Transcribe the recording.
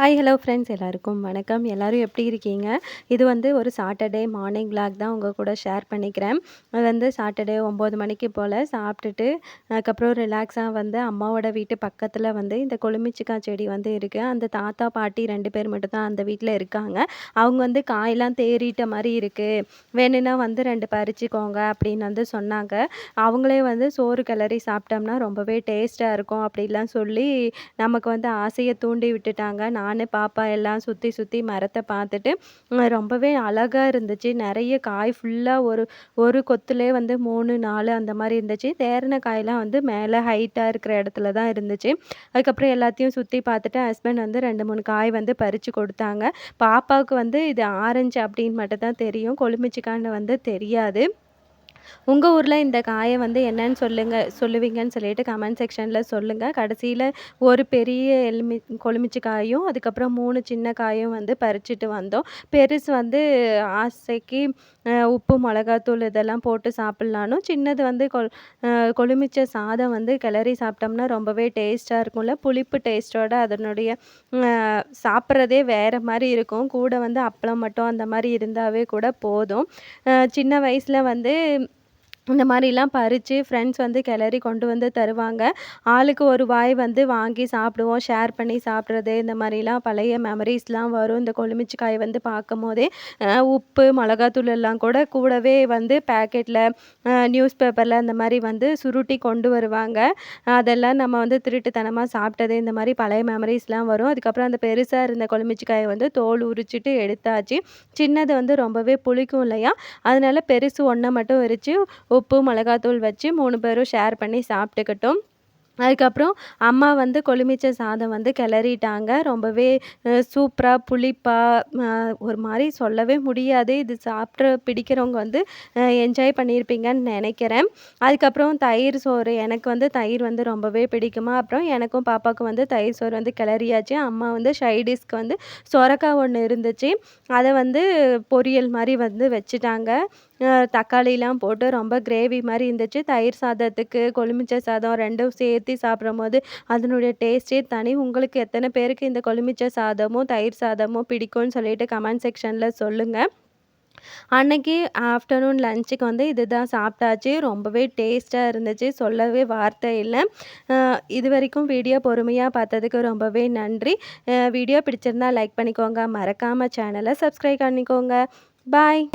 Hi hello friends எல்லாருக்கும் வணக்கம். எல்லோரும் எப்படி இருக்கீங்க? இது வந்து ஒரு சாட்டர்டே மார்னிங் விளாக் தான் உங்கள் கூட ஷேர் பண்ணிக்கிறேன். அது வந்து சாட்டர்டே ஒம்பது மணிக்கு போல் சாப்பிட்டுட்டு அதுக்கப்புறம் ரிலாக்ஸாக வந்து அம்மாவோட வீட்டு பக்கத்தில் வந்து இந்த கொழுமிச்சிக்காய் செடி வந்து இருக்குது அந்த தாத்தா பாட்டி ரெண்டு பேர் மட்டும் தான் அந்த வீட்டில் இருக்காங்க. அவங்க வந்து காயெல்லாம் தேறிட்ட மாதிரி இருக்குது வேணும்னா வந்து ரெண்டு பறிச்சுக்கோங்க அப்படின்னு வந்து சொன்னாங்க. அவங்களே வந்து சோறு கிளறி சாப்பிட்டோம்னா ரொம்பவே டேஸ்ட்டாக இருக்கும் அப்படிலாம் சொல்லி நமக்கு வந்து ஆசையை தூண்டி விட்டுட்டாங்க. நான் நான் பாப்பா எல்லாம் சுற்றி சுற்றி மரத்தை பார்த்துட்டு ரொம்பவே அழகாக இருந்துச்சு. நிறைய காய் ஃபுல்லாக ஒரு ஒரு கொத்துலேயே வந்து மூணு நாலு அந்த மாதிரி இருந்துச்சு. தேரின காயெல்லாம் வந்து மேலே ஹைட்டாக இருக்கிற இடத்துல தான் இருந்துச்சு. அதுக்கப்புறம் எல்லாத்தையும் சுற்றி பார்த்துட்டு ஹஸ்பண்ட் வந்து ரெண்டு மூணு காய் வந்து பறித்து கொடுத்தாங்க. பாப்பாவுக்கு வந்து இது ஆரஞ்சு அப்படின்னு மட்டும் தான் தெரியும். கொழுமிச்சிக்கான்னு வந்து தெரியாது. உங்கள் ஊரில் இந்த காயை வந்து என்னன்னு சொல்லுங்கள் சொல்லுவீங்கன்னு சொல்லிட்டு கமெண்ட் செக்ஷனில் சொல்லுங்கள் கடைசியில் ஒரு பெரிய எலுமி கொழுமிச்சி காயும் அதுக்கப்புறம் மூணு சின்ன காயும் வந்து பறிச்சுட்டு வந்தோம். பெருசு வந்து ஆசைக்கு உப்பு மிளகாத்தூள் இதெல்லாம் போட்டு சாப்பிட்லானும் சின்னது வந்து கொல் கொழுமிச்ச சாதம் வந்து கிளறி சாப்பிட்டோம்னா ரொம்பவே டேஸ்ட்டாக இருக்கும்ல. புளிப்பு டேஸ்ட்டோட அதனுடைய சாப்பிட்றதே வேறு மாதிரி இருக்கும். கூட வந்து அப்பளம் மட்டும் அந்த மாதிரி இருந்தாவே கூட போதும். சின்ன வயசில் வந்து இந்த மாதிரிலாம் பறித்து ஃப்ரெண்ட்ஸ் வந்து கிளறி கொண்டு வந்து தருவாங்க. ஆளுக்கு ஒரு வாய் வந்து வாங்கி சாப்பிடுவோம் ஷேர் பண்ணி சாப்பிட்றது இந்த மாதிரிலாம் பழைய மெமரிஸ்லாம் வரும். இந்த கொழுமிச்சிக்காய் வந்து பார்க்கும் போதே உப்பு மிளகாத்தூள் எல்லாம் கூட கூடவே வந்து பேக்கெட்டில் நியூஸ் பேப்பரில் அந்த மாதிரி வந்து சுருட்டி கொண்டு வருவாங்க. அதெல்லாம் நம்ம வந்து திருட்டுத்தனமாக சாப்பிட்டது இந்த மாதிரி பழைய மெமரிஸ்லாம் வரும். அதுக்கப்புறம் அந்த பெருசாக இருந்த கொழுமிச்சிக்காயை வந்து தோல் உரிச்சிட்டு எடுத்தாச்சு. சின்னது வந்து ரொம்பவே புளிக்கும் இல்லையா? அதனால பெருசு ஒன்றை மட்டும் உரித்து உப்பு மிளகாத்தூள் வச்சு மூணு பேரும் ஷேர் பண்ணி சாப்பிட்டுக்கிட்டோம். அதுக்கப்புறம் அம்மா வந்து கொழுமிச்ச சாதம் வந்து கிளறிட்டாங்க. ரொம்பவே சூப்பராக புளிப்பாக ஒரு மாதிரி சொல்லவே முடியாது. இது சாப்பிட்ற பிடிக்கிறவங்க வந்து என்ஜாய் பண்ணியிருப்பீங்கன்னு நினைக்கிறேன். அதுக்கப்புறம் தயிர் சோறு எனக்கு வந்து தயிர் வந்து ரொம்பவே பிடிக்குமா? அப்புறம் எனக்கும் பாப்பாவுக்கும் வந்து தயிர் சோறு வந்து கிளறியாச்சு. அம்மா வந்து ஷைடிஸ்க்கு வந்து சொரக்காய் ஒன்று இருந்துச்சு. அதை வந்து பொரியல் மாதிரி வந்து வச்சுட்டாங்க. தக்காளிலாம் போட்டு ரொம்ப கிரேவி மாதிரி இருந்துச்சு. தயிர் சாதத்துக்கு கொழுமிச்சை சாதம் ரெண்டும் சேர்த்து சாப்பிடும் சாப்பிடும்போது அதனுடைய டேஸ்ட்டே தனி. உங்களுக்கு எத்தனை பேருக்கு இந்த கொழுமிச்சை சாதமும் தயிர் சாதமும் பிடிக்கும்னு சொல்லிட்டு கமெண்ட் செக்ஷனில் சொல்லுங்கள் அன்னைக்கு ஆஃப்டர்நூன் லஞ்சுக்கு வந்து இது தான் சாப்பிட்டாச்சு. ரொம்பவே டேஸ்ட்டாக இருந்துச்சு. சொல்லவே வார்த்தை இல்லை. இது வரைக்கும் வீடியோ பொறுமையாக பார்த்ததுக்கு ரொம்பவே நன்றி. வீடியோ பிடிச்சிருந்தா லைக் பண்ணிக்கோங்க. மறக்காமல் சேனலை சப்ஸ்கிரைப் பண்ணிக்கோங்க. பாய்